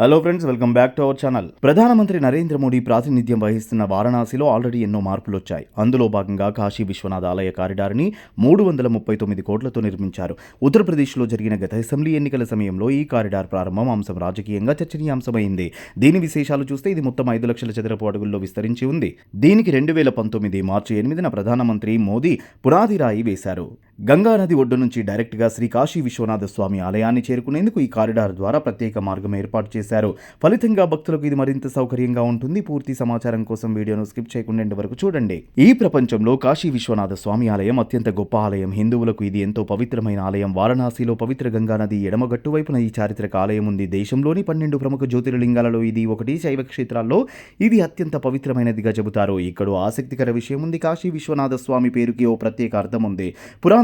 Hello friends welcome back to our channel ప్రధానమంత్రి నరేంద్ర మోడీ ప్రాతినిధ్యం వహిస్తున్న వారణాసిలో ఆల్రెడీ ఎన్నో మార్పులు వచ్చాయి. అందులో భాగంగా కాశీ విశ్వనాథ్ ఆలయ కారిడార్ని మూడు వందల ముప్పై తొమ్మిది కోట్లతో నిర్మించారు. ఉత్తరప్రదేశ్లో జరిగిన గత అసెంబ్లీ ఎన్నికల సమయంలో ఈ కారిడార్ ప్రారంభం అంశం రాజకీయంగా చర్చనీయాంశమైంది. దీని విశేషాలు చూస్తే ఇది మొత్తం ఐదు లక్షల చదరపు అడుగుల్లో విస్తరించి ఉంది. దీనికి రెండు వేల పంతొమ్మిది మార్చి ఎనిమిదిన ప్రధానమంత్రి మోదీ పునాదిరాయి వేశారు. గంగా నది ఒడ్డు నుంచి డైరెక్ట్గా శ్రీ కాశీ విశ్వనాథ స్వామి ఆలయాన్ని చేరుకునేందుకు ఈ కారిడార్ ద్వారా ప్రత్యేక మార్గం ఏర్పాటు చేశారు. ఫలితంగా భక్తులకు ఇది మరింత సౌకర్యంగా ఉంటుంది. పూర్తి సమాచారం కోసం వీడియోను స్కిప్ చేయకుండా వరకు చూడండి. ఈ ప్రపంచంలో కాశీ విశ్వనాథ స్వామి ఆలయం అత్యంత గొప్ప ఆలయం. హిందువులకు ఇది ఎంతో పవిత్రమైన ఆలయం. వారణాసిలో పవిత్ర గంగా నది ఎడమగట్టు వైపున ఈ చారిత్రక ఆలయం ఉంది. దేశంలోని పన్నెండు ప్రముఖ జ్యోతిర్లింగాలలో ఇది ఒకటి. శైవ క్షేత్రాల్లో ఇది అత్యంత పవిత్రమైనదిగా చెబుతారు. ఇక్కడ ఆసక్తికర విషయం ఉంది. కాశీ విశ్వనాథ స్వామి పేరుకి ఓ ప్రత్యేక అర్థం ఉంది.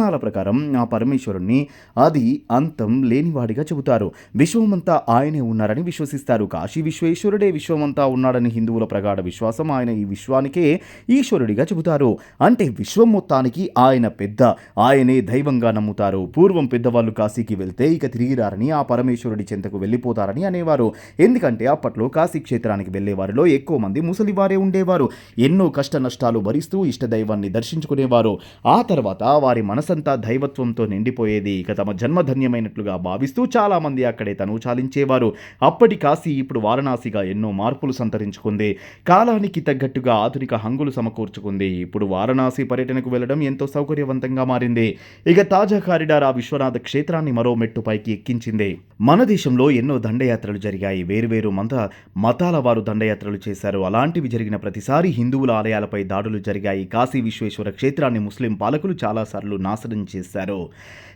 పురాణాల ప్రకారం ఆ పరమేశ్వరుణ్ణి అది అంతం లేనివాడిగా చెబుతారు. విశ్వమంతా ఆయనే ఉన్నారని విశ్వసిస్తారు. కాశీ విశ్వేశ్వరుడే విశ్వమంతా ఉన్నాడని హిందువుల ప్రగాఢ విశ్వాసం ఆయన ఈ విశ్వానికే ఈశ్వరుడిగా చెబుతారు. అంటే విశ్వం మొత్తానికి ఆయన పెద్ద ఆయనే దైవంగా నమ్ముతారు. పూర్వం పెద్దవాళ్ళు కాశీకి వెళ్తే ఇక తిరిగి రారని ఆ పరమేశ్వరుడి చెంతకు వెళ్ళిపోతారని అనేవారు. ఎందుకంటే అప్పట్లో కాశీ క్షేత్రానికి వెళ్ళే వారిలో ఎక్కువ మంది ముసలివారే ఉండేవారు. ఎన్నో కష్ట నష్టాలు భరిస్తూ ఇష్టదైవాన్ని దర్శించుకునేవారు. ఆ తర్వాత వారి మనసంతా దైవత్వంతో నిండిపోయేది. ఇక తమ జన్మధన్యమైనట్లుగా భావిస్తూ చాలా మంది అక్కడే తను చాలించేవారు. అప్పటి కాశీ ఇప్పుడు వారణాసిగా ఎన్నో మార్పులు సంతరించుకుంది. కాలానికి తగ్గట్టుగా ఆధునిక హంగులు సమకూర్చుకుంది. ఇప్పుడు వారణాసి పర్యటనకు వెళ్ళడం ఎంతో సౌకర్యవంతంగా మారింది. ఇక తాజా కారిడార్ ఆ విశ్వనాథ క్షేత్రాన్ని మరో మెట్టు పైకి ఎక్కించింది. మన దేశంలో ఎన్నో దండయాత్రలు జరిగాయి. వేరువేరు మత మతాల వారు దండయాత్రలు చేశారు. అలాంటివి జరిగిన ప్రతిసారి హిందువుల ఆలయాలపై దాడులు జరిగాయి. కాశీ విశ్వేశ్వర క్షేత్రాన్ని ముస్లిం పాలకులు చాలాసార్లు నాశనం చేశారు.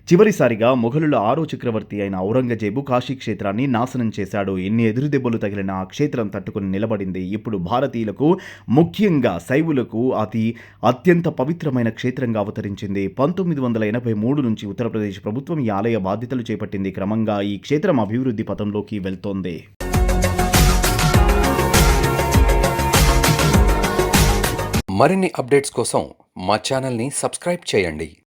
చివరిసారిగా మొఘలుల ఆరో చక్రవర్తి అయిన ఔరంగజేబు కాశీ క్షేత్రాన్ని నాశనం చేశాడు. ఎన్ని ఎదురుదెబ్బలు తగిలిన ఆ క్షేత్రం తట్టుకుని నిలబడింది. ఇప్పుడు భారతీయులకు ముఖ్యంగా శైవులకు అతి అత్యంత పవిత్రమైన క్షేత్రంగా అవతరించింది. పంతొమ్మిది వందల ఎనభై మూడు నుంచి ఉత్తరప్రదేశ్ ప్రభుత్వం ఈ ఆలయ బాధ్యతలు చేపట్టింది. క్రమంగా ఈ క్షేత్రం అభివృద్ధి పథంలోకి వెళ్తోంది. మరిన్ని అప్డేట్స్ కోసం మా ఛానల్ని సబ్స్క్రైబ్ చేయండి.